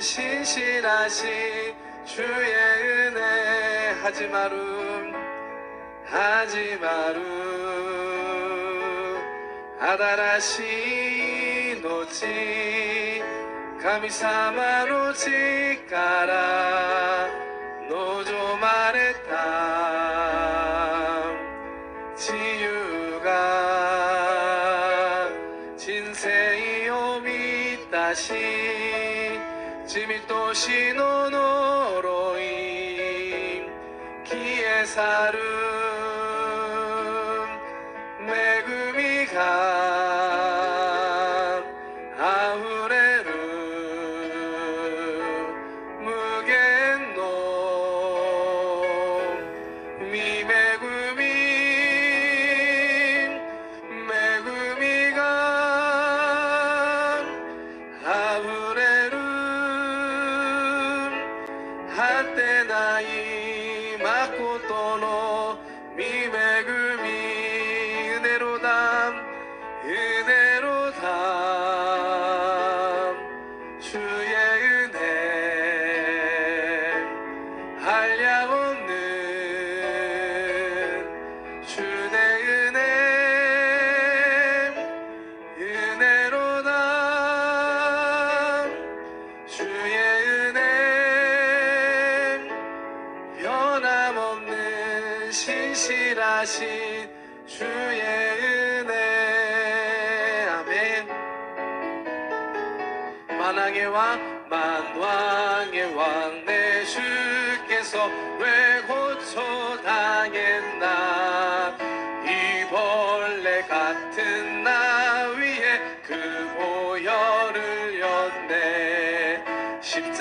신실하신 주의 은혜. 하지 마름 하지 마루. 아다라시 노치 가미사마 노치 가라 기에사름 매구미가 신실하신 주의 은혜. 아멘. 만왕의 왕 만왕의 왕 내 주께서 왜 고초당했나? 이 벌레 같은 나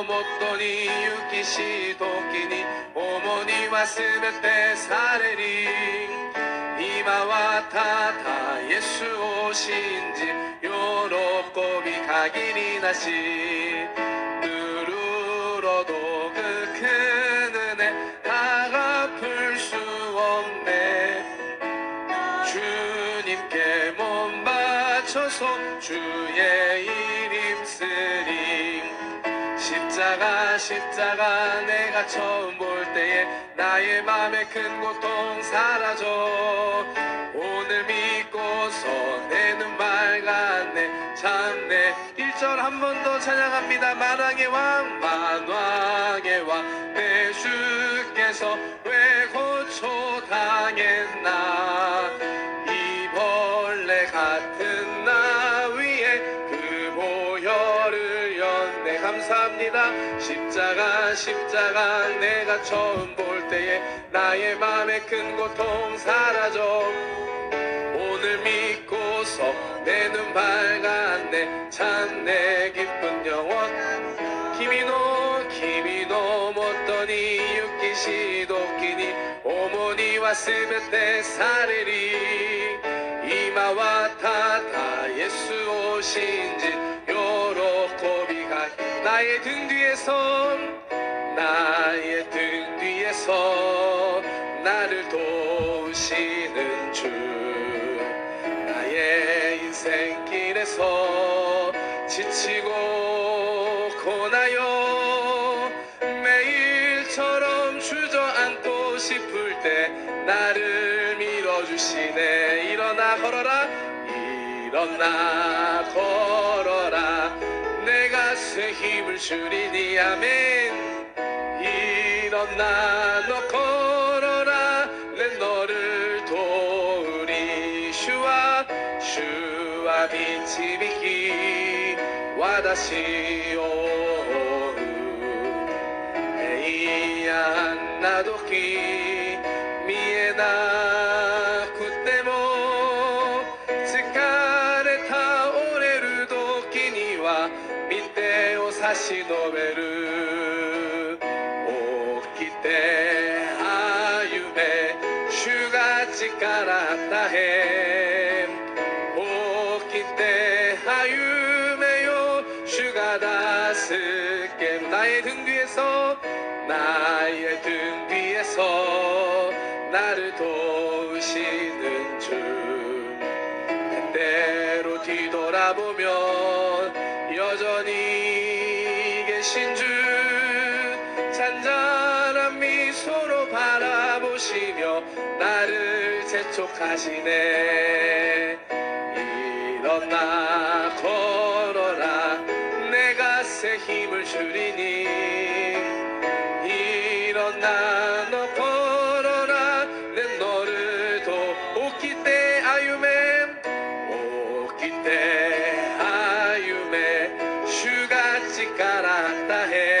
君のもとに行きし時に重荷はすべてされり今はただイエスを信じ喜び限りなし。 십자가 내가 처음 볼 때에 나의 맘에 큰 고통 사라져. 오늘 믿고서 내 눈 밝았네 참내 1절 한 번 더 찬양합니다. 만왕의 왕 만왕의 왕내 주께서 감사합니다. 십자가 십자가 내가 처음 볼 때에 나의 마음의 큰 고통 사라져. 오늘 믿고서 내 눈 밝았네. 참 내 기쁜 영원 김이노 김이노 못더니 육기시도끼니 어머니와 쓰면 내 살리리. 이마와 타다 예수 오신지 나의 등 뒤에서 나의 등 뒤에 서 나를 도우시는 주. 나의 인생길에서 지치고 고나요. 매일처럼 주저앉고 싶을 때 나를 밀어주시네. 일어나 걸어라. 일어나 걸어라 힘을 주리니 아멘. 일어나 너 걸어라. 내 너를 도우리 슈와 주와 빛이 비키 와다시오. 에이야 나도 기 主が力与え起きて歩めよ主が助ける 나의 등 뒤에서 나의 등 뒤에서 나를 도우시는 주 때로 뒤돌아보면 여전히 계신 주 잔잔한 미소로 바라보시며 나를 재촉하시네 일어나 걸어라 내 가슴에 힘을 주리니 일어나 너 걸어라 내 너를 돕기 때 아유메 오기 때 아유메 주가 찌까라다 해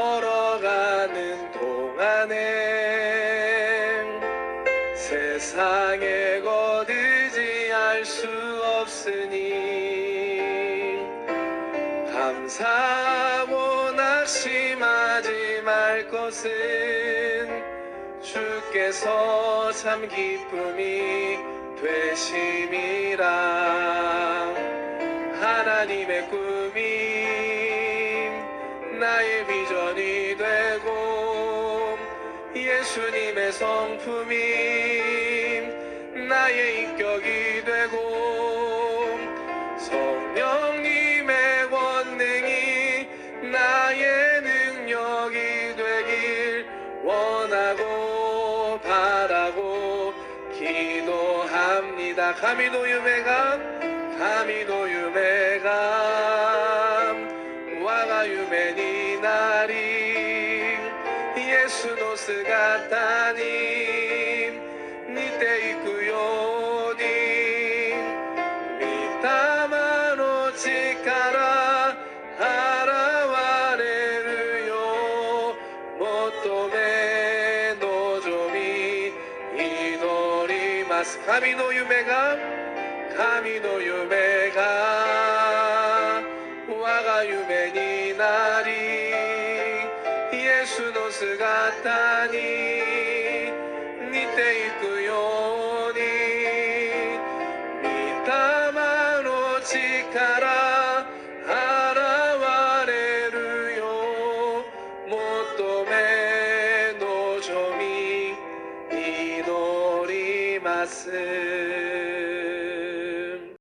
사하고 낙심하지 말 것은 주께서 참 기쁨이 되심이라. 하나님의 꿈이 나의 비전이 되고 예수님의 성품이 나의 인격이 기도합니다. 감히도 유매가 감히도 유매가 와가 유매니 나리 예수の姿 ます。神の夢が神の夢が我が夢になりイエスの姿に似ていくように御霊の力